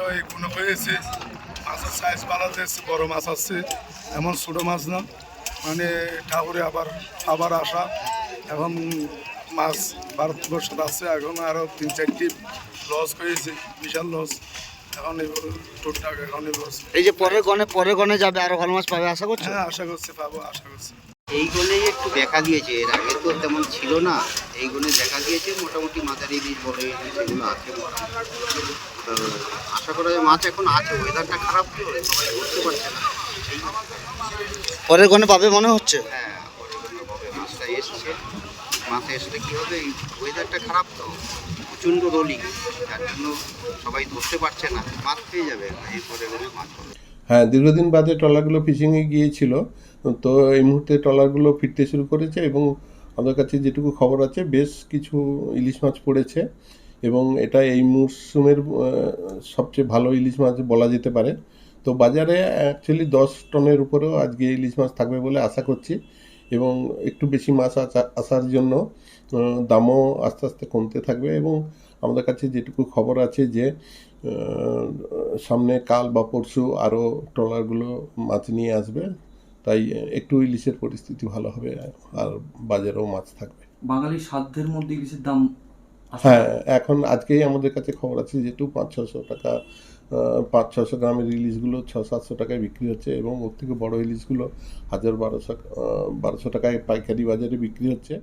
তো এই হয়েছে। মাছের সাইজ বাড়াতে এসছে বড় মাছ আসছে এমন ছোটো মাছ না। মানে ঠাকুরে আবার আবার আসা। এখন মাছ ভারতবর্ষে আসছে এখন আরও তিন চারটি লস হয়েছে বিশাল লস এখন টুকটাক এখন এই যে পরের গনে পরের গনে যাবে আরও ভালো মাছ পাবে আশা করছ? হ্যাঁ আশা করছি পাবো আশা করছি। এইগুলোই একটু দেখা দিয়েছে এর আগে তো তেমন ছিল না। এইগুলো দেখা দিয়েছে মোটামুটি মাঝারি বীজ বলে সেগুলো আছে আশা করা যায় মাছ এখন আছে ওয়েদারটা খারাপ তো সবাই ধরতে পারছে না। পরের গনে পাবে মনে হচ্ছে? হ্যাঁ পরে কোনো ভাবে মাছটা এসছে। মাছ এসলে কী হবে এই ওয়েদারটা খারাপ তো প্রচণ্ড রোলিং যার জন্য সবাই ধরতে পারছে না মাছ পেয়ে যাবে এরপরে কোনো মাছ হবে। হ্যাঁ দীর্ঘদিন বাদে ট্রলারগুলো ফিশিংয়ে গিয়েছিল তো এই মুহূর্তে ট্রলারগুলো ফিরতে শুরু করেছে এবং আমাদের কাছে যেটুকু খবর আছে বেশ কিছু ইলিশ মাছ পড়েছে। এবং এটা এই মরশুমের সবচেয়ে ভালো ইলিশ মাছ বলা যেতে পারে তো বাজারে অ্যাকচুয়ালি দশ টনের উপরেও আজকে ইলিশ মাছ থাকবে বলে আশা করছি এবং একটু বেশি মাছ আসা- আসার জন্য দামও আস্তে আস্তে কমতে থাকবে এবং আমাদের কাছে যেটুকু খবর আছে যে সামনে কাল বা পরশু আরও ট্রলারগুলো মাছ নিয়ে আসবে তাই একটু ইলিশের পরিস্থিতি ভালো হবে আর বাজারেও মাছ থাকবে বাঙালির সাধ্যের মধ্যে ইলিশের দাম। হ্যাঁ এখন আজকেই আমাদের কাছে খবর আছে যেহেতু পাঁচ ছশো টাকা পাঁচ ছশো গ্রামের ইলিশগুলো ছ, সাতশো টাকায় বিক্রি হচ্ছে এবং ওর থেকে বড় ইলিশগুলো হাজার বারোশো বারোশো টাকায় পাইকারি বাজারে বিক্রি হচ্ছে।